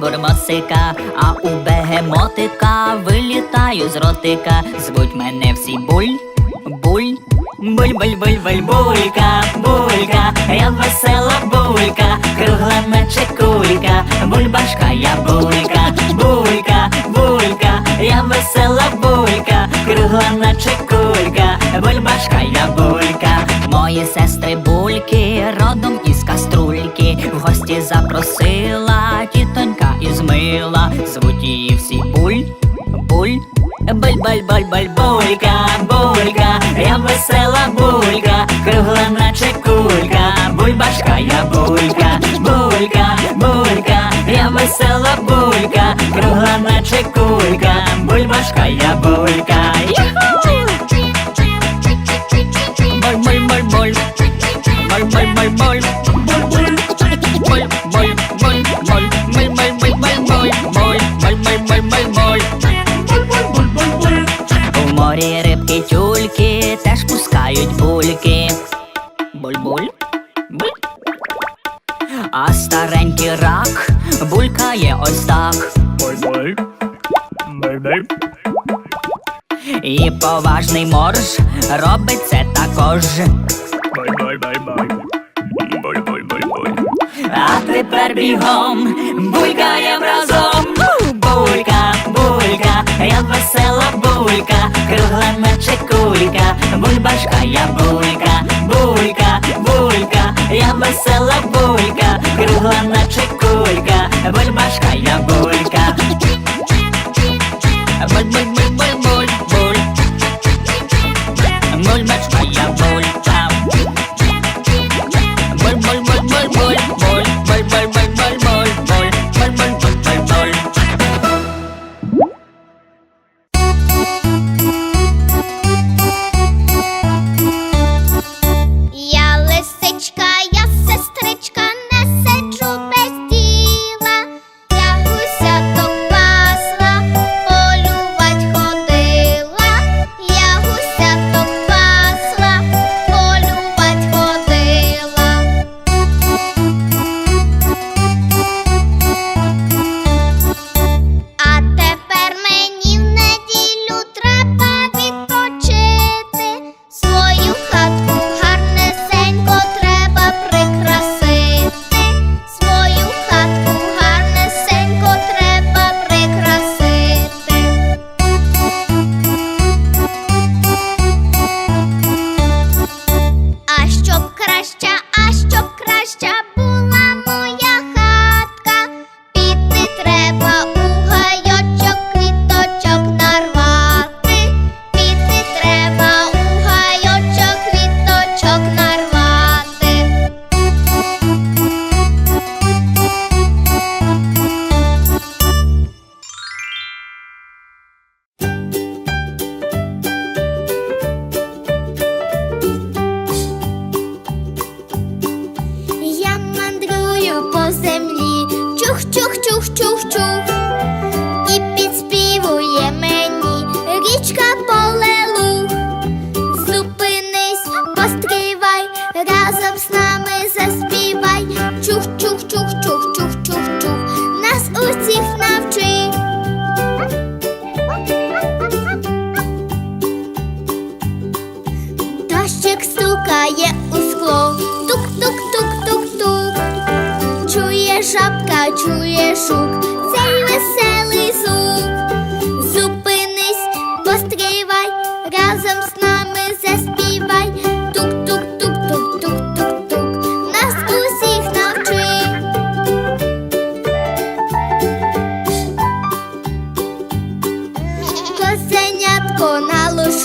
бурмосика, а у бегемотика вилітаю з ротика. Звуть мене всі буль, буль, буль, буль, буль, буль, булька, булька, я весела булька, кругла наче кулька, бульбашка, я булька, булька, булька, я весела булька, кругла наче кулька, бульбашка, я булька, мої сестри бульки, родом із каструльки, в гості запросила Буль, буль, буль, буль, булька, булька, я весела булька, кругла наче кулька, бульбашка, я булька, булька, булька, я весела булька, кругла наче кулька, бульбашка, я булька. Поважний морж робить це також. А тепер бігом булькаєм разом. Булька, булька, я весела булька, кругла наче кулька, бульбашка, я булька, ciuch, ciuch, ciuch.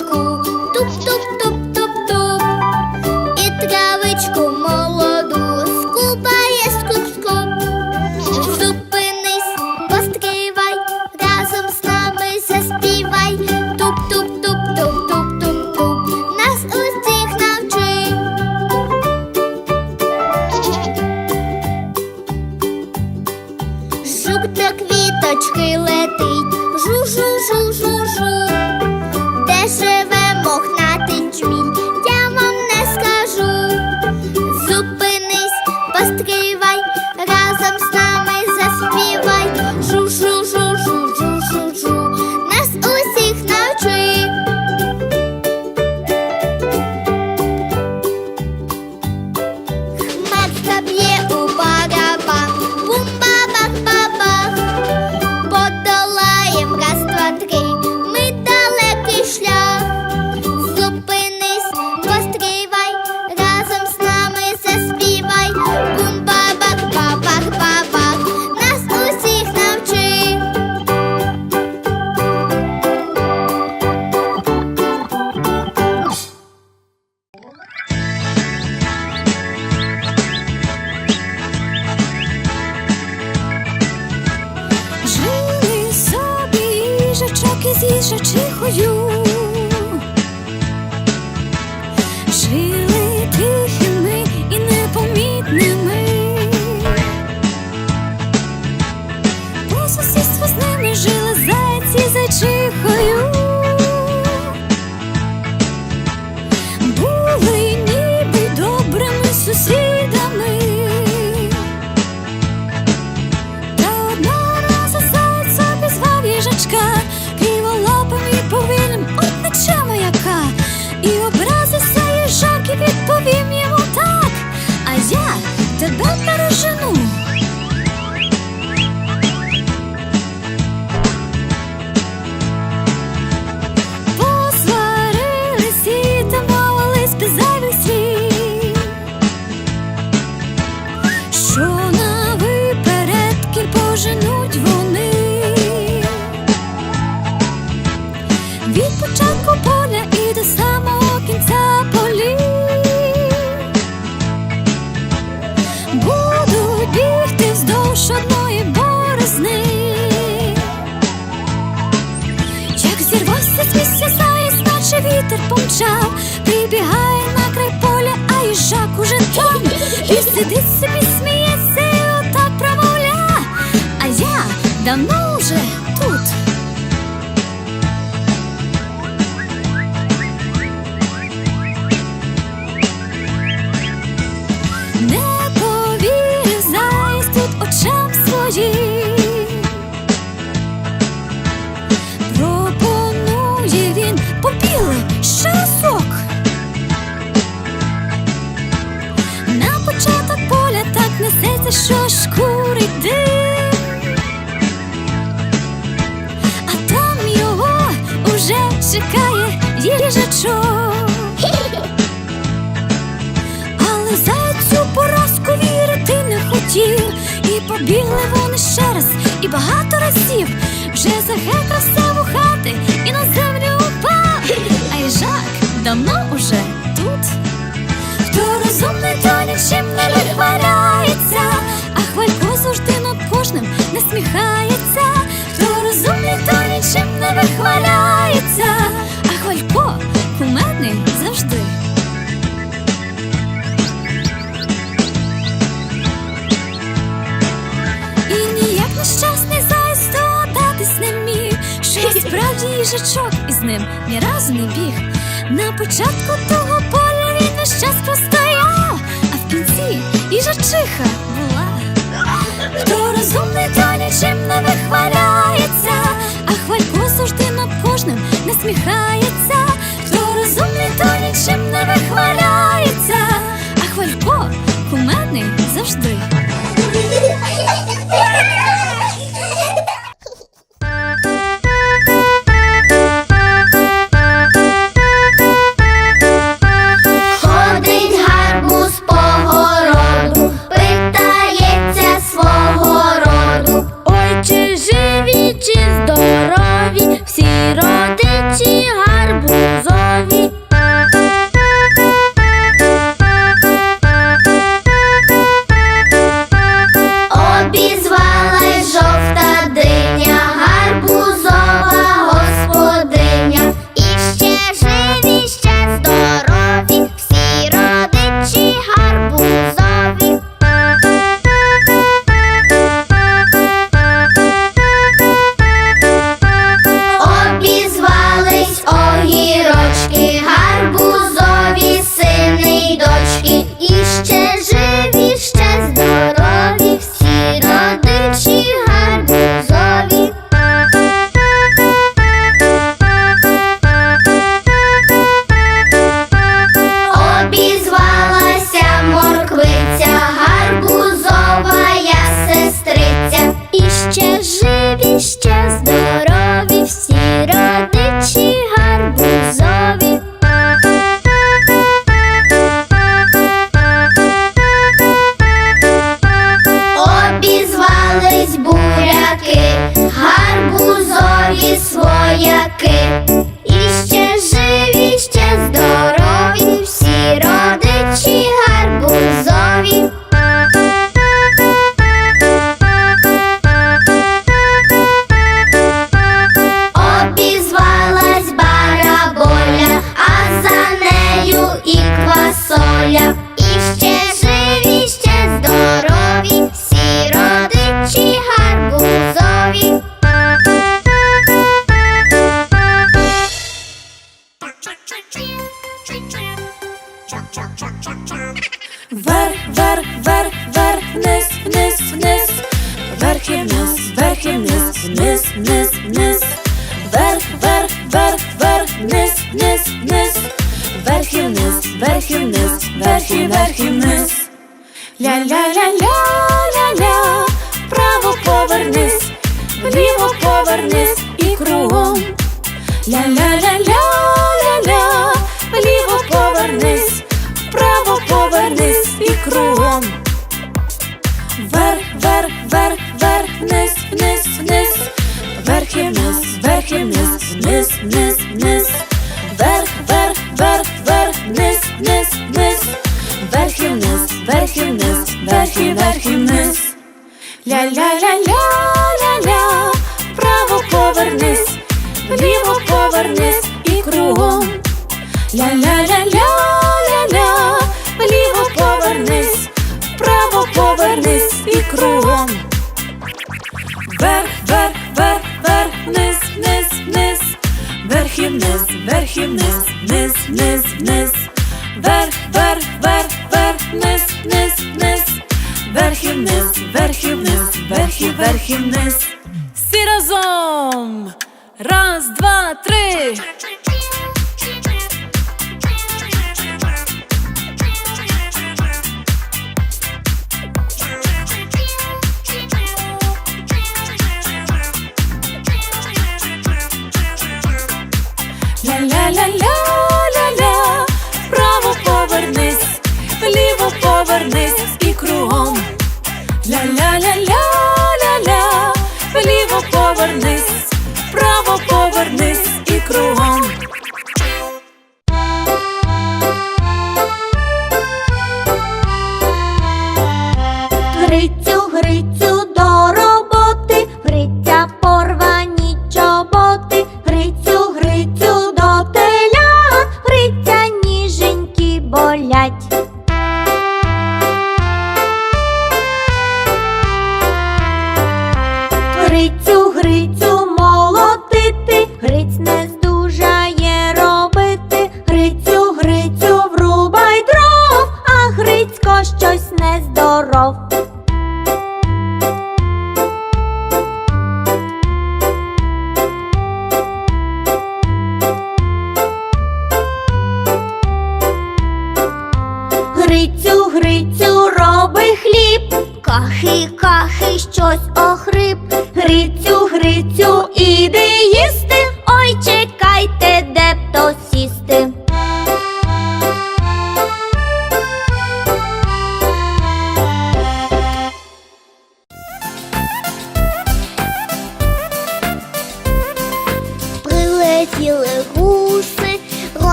На зірвався з місця заєць, наче вітер помчав, прибігає на край поля, а їжак уже там. І сидить собі, сміється отак промовля. А я давно їжачок. Але зайцю поразку вірити не хотів. І побігли вони ще раз, і багато разів вже захекався у хати і на землю упав. А їжак давно уже тут. Хто розумний, то нічим не вихваляється, а хвалько завжди над кожним не сміхається. Хто розумний, то нічим не вихваляється, хвалько кумедний завжди. І ніяк нещасний заєць догадатись не міг, що справді їжачок із ним ні разу не біг. На початку того поля він весь час простояв, а в кінці їжачиха була. Хто розумний, то нічим не вихваляється, а хвалько завжди над кожним не Ля-ля-ля-ля-ля-ля, вліво повернись, вправо повернись і кругом. Вверх, вверх, вверх, вверх, вниз, вниз, вниз, вверх і вниз, вверх і вниз, вниз, вниз, вниз, вверх, вверх, вверх, вверх, вниз, вниз, вниз, вверх і вниз, вверх і вниз, вверх і вверх і вниз. Ля-ля-ля-ля-ля-ля, вправо повернись, вліво повернись і кругом. Ля-ля-ля-ля-ля-ля, вліво повернись, вправо повернись і кругом. Вверх, вверх, вверх, вверх, вниз, вниз, вниз, вверх і вниз, вверх і вниз, вниз, вниз, вниз, вверх, вверх, вверх, вверх, вниз, вниз, вниз, вверх і вниз, вверх і вниз, вверх і вверх і вниз. Всі разом! Раз, два, три. Ля-ля-ля-ля-ля-ля, вправо повернись, вліво повернись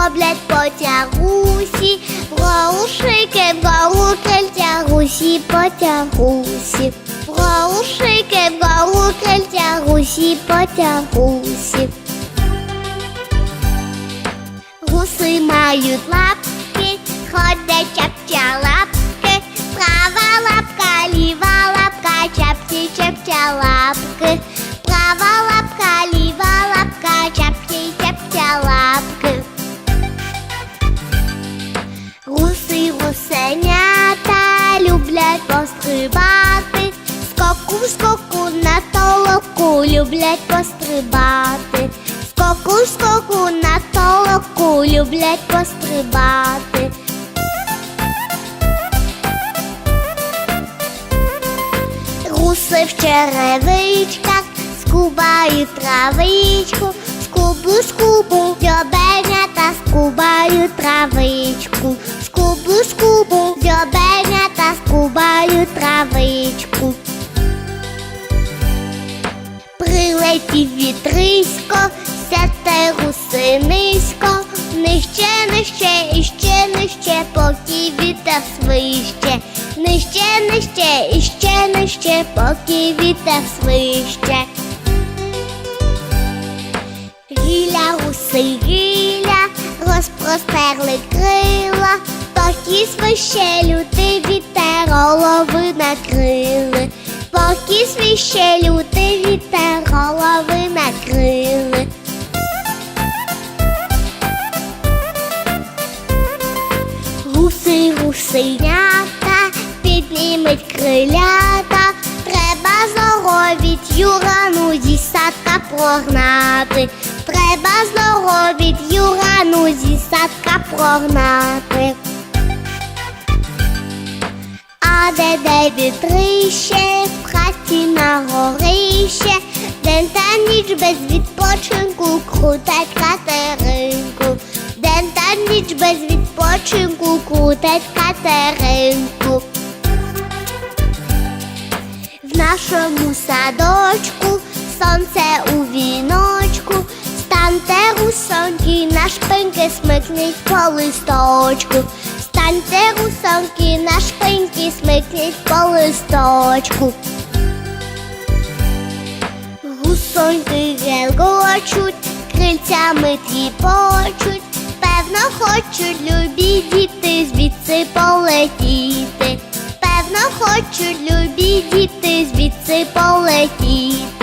роблять потягусі, Браушики, браукельтя, гусі потягусі, Браушики, браукельтя, гусі потягусі. Гуси мають лапки, ходять чапча лапки, права лапка, ліва лапка, чапці чапча лапки, права лапка, ліва лапка, чапці чапча лапки. Гусенята люблять пострибати, скоку скоку на толоку люблять пострибати, скоку скоку на толоку люблять пострибати. Гуси в черевичках скубають травичку, скубу, скубу, дьобенята скубають травичку, скубу, скубу, дьобенята скубають травичку. Прилетів вітрисько, сяте гуси низько, нижче, нижче, і ще нижче, поки вітер свище, нижче, нижче, і ще нижче, поки вітер свище. Гіля, гуси, гіля, розпростерли крила, поки свище лютий вітер голови накрили, поки свище лютий вітер голови накрили. Гуси, гусенята, піднімуть крилята, треба здоровіть юрану дістати. садка прогнати. Треба злого від юрану зі садка прогнати. Де де вітрище, в хаті на горище, день та ніч без відпочинку крутать катеринку. День та ніч без відпочинку крутать катеринку. В нашому садочку сонце у віночку, станьте русоньки, на шпиньки смикніть по листочку. Станьте русоньки, на шпиньки смикніть по листочку. Гусоньки гелгочуть, крильцями тріпочуть, певно, хочуть любі діти звідси полетіти. Певно, хочуть любі діти звідси полетіти.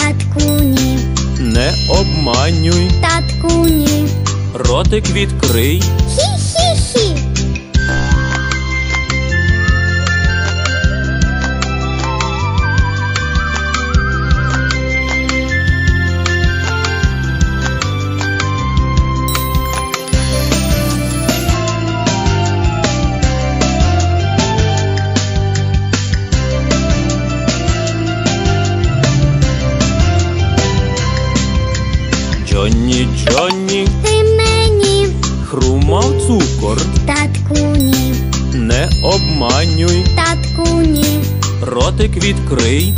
Татку ні, не обманюй, татку ні. ротик відкрий. Джонні, Ти мені, хрумав цукор, татку ні, не обманюй, татку ні. ротик відкрий.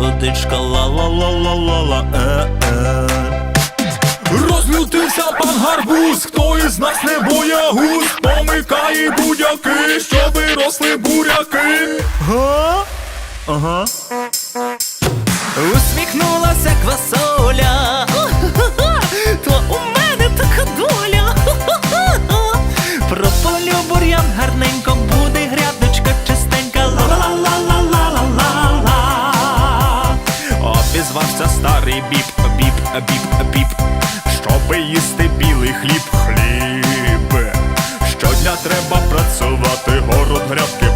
Водичка, ла-ла-ла-ла-ла-ла. е-е. Розлютився пан гарбуз, хто із нас не боягуз, помикає будяки, щоб росли буряки. Га? Ага. Усміхнулася квасоля. Біп, біп. Щоби їсти білий хліб, хліб. Щодня треба працювати, город грядки.